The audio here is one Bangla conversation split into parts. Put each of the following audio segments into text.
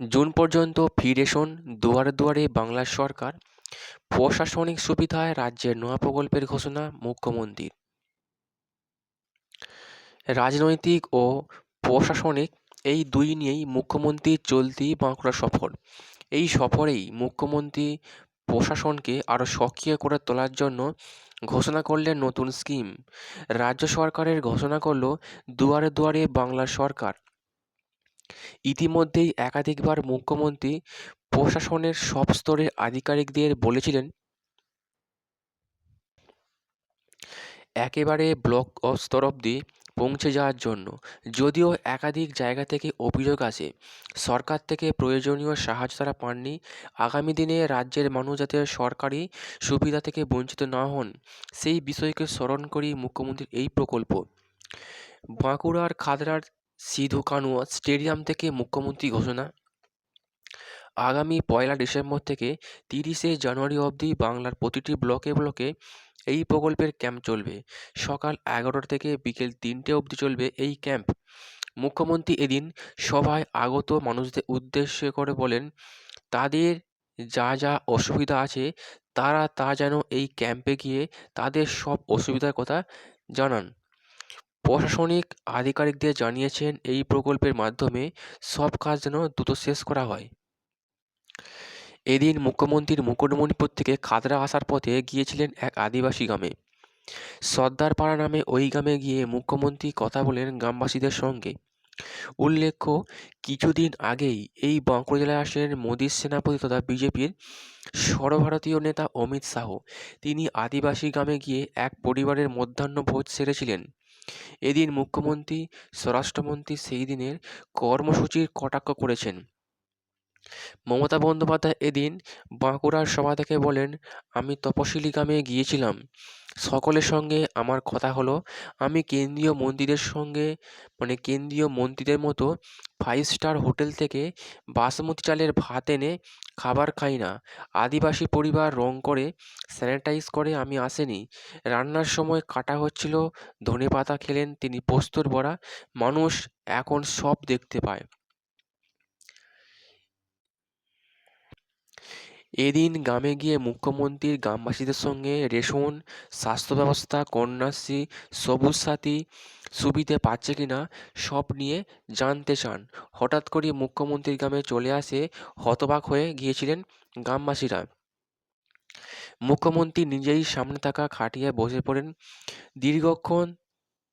জুন পর্যন্ত ফ্রি রেশন দুয়ারে দুয়ারে বাংলা সরকার। প্রশাসনিক সুবিধায় রাজ্যের নয়া প্রকল্পের ঘোষণা মুখ্যমন্ত্রীর। রাজনৈতিক ও প্রশাসনিক এই দুই নিয়েই মুখ্যমন্ত্রীর চলতি বাঁকুড়া সফর। এই সফরেই মুখ্যমন্ত্রী প্রশাসনকে আরও সক্রিয় করে তোলার জন্য ঘোষণা করলেন নতুন স্কিম। রাজ্য সরকারের ঘোষণা করল দুয়ারে দুয়ারে বাংলা সরকার। ইতিমধ্যেই একাধিকবার মুখ্যমন্ত্রী প্রশাসনের সব স্তরের আধিকারিকদের বলেছিলেন, একেবারে ব্লক স্তর অবধি পৌঁছে যাওয়ার জন্য। যদিও একাধিক জায়গা থেকে অভিযোগ আসে, সরকার থেকে প্রয়োজনীয় সাহায্য তারা পাননি, আগামী দিনে রাজ্যের মানুষ যাতে সরকারি সুবিধা থেকে বঞ্চিত না হন, সেই বিষয়কে স্মরণ করি মুখ্যমন্ত্রীর এই প্রকল্প। বাঁকুড়ার খাদড়ার সিধু কানুয়া স্টেডিয়াম থেকে মুখ্যমন্ত্রী ঘোষণা। আগামী পয়লা ডিসেম্বর থেকে তিরিশে জানুয়ারি অবধি বাংলার প্রতিটি ব্লকে ব্লকে এই প্রকল্পের ক্যাম্প চলবে। সকাল এগারোটা থেকে বিকেল তিনটে অবধি চলবে এই ক্যাম্প। মুখ্যমন্ত্রী এদিন সভায় আগত মানুষদের উদ্দেশ্য করে বলেন, তাদের যা যা অসুবিধা আছে, তারা তা যেন এই ক্যাম্পে গিয়ে তাদের সব অসুবিধার কথা জানান। প্রশাসনিক আধিকারিকদের জানিয়েছেন, এই প্রকল্পের মাধ্যমে সব কাজ যেন দ্রুত শেষ করা হয়। এদিন মুখ্যমন্ত্রীর মুকুটমণিপুর থেকে খাতড়া আসার পথে গিয়েছিলেন এক আদিবাসী গ্রামে। সর্দারপাড়া নামে ওই গ্রামে গিয়ে মুখ্যমন্ত্রী কথা বলেন গ্রামবাসীদের সঙ্গে। উল্লেখ্য, কিছুদিন আগেই এই বাঁকুড়া জেলায় আসেন মোদীর সেনাপতি তথা বিজেপির সর্বভারতীয় নেতা অমিত শাহ। তিনি আদিবাসী গ্রামে গিয়ে এক পরিবারের মধ্যাহ্ন ভোজ সেরেছিলেন। এদিন মুখ্যমন্ত্রী স্বরাষ্ট্রমন্ত্রী সেই দিনের কর্মসূচির কটাক্ষ করেছেন। মমতা বন্দ্যোপাধ্যায় এদিন বাঁকুড়ার সভা থেকে বলেন, আমি তপশিলি গ্রামে গিয়েছিলাম। সকলের সঙ্গে আমার কথা হলো, আমি কেন্দ্রীয় মন্ত্রীদের সঙ্গে মানে কেন্দ্রীয় মন্ত্রীদের মতো ফাইভ স্টার হোটেল থেকে বাসমতি চালের ভাত এনে খাবার খাই না। আদিবাসী পরিবার রং করে স্যানিটাইজ করে আমি আসেনি। রান্নার সময় কাটা হচ্ছিল ধনে পাতা খেলেন তিনি পোস্তর বড়া। মানুষ এখন সব দেখতে পায়। এদিন গ্রামে গিয়ে মুখ্যমন্ত্রীর গ্রামবাসীদের সঙ্গে রেশন স্বাস্থ্য ব্যবস্থা কন্যাশ্রী, সবুজ সাথী সুবিধে পাচ্ছে কি না সব নিয়ে জানতে চান। হঠাৎ করে মুখ্যমন্ত্রীর গ্রামে চলে আসে হতবাক হয়ে গিয়েছিলেন গ্রামবাসীরা। মুখ্যমন্ত্রী নিজেই সামনে থাকা খাটিয়ে বসে পড়েন। দীর্ঘক্ষণ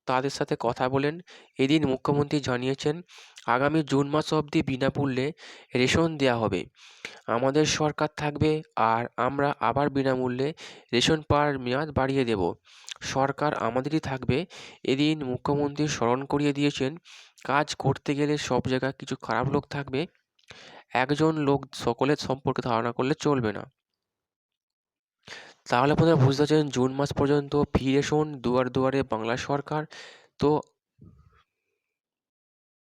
তাদের সাথে কথা বলেন। এদিন মুখ্যমন্ত্রী জানিয়েছেন, আগামী জুন মাস অবধি বিনামূল্যে রেশন দেওয়া হবে। আমাদের সরকার থাকবে আর আমরা আবার বিনামূল্যে রেশন পাওয়ার মেয়াদ বাড়িয়ে দেব। সরকার আমাদেরই থাকবে। এদিন মুখ্যমন্ত্রী স্মরণ করিয়ে দিয়েছেন, কাজ করতে গেলে সব জায়গায় কিছু খারাপ লোক থাকবে। একজন লোক সকলের সম্পর্কে ধারণা করলে চলবে না। তাহলে আপনারা বুঝতে পারছেন জুন মাস পর্যন্ত ফিরে রেশন দুয়ার দুয়ারে বাংলা সরকার। তো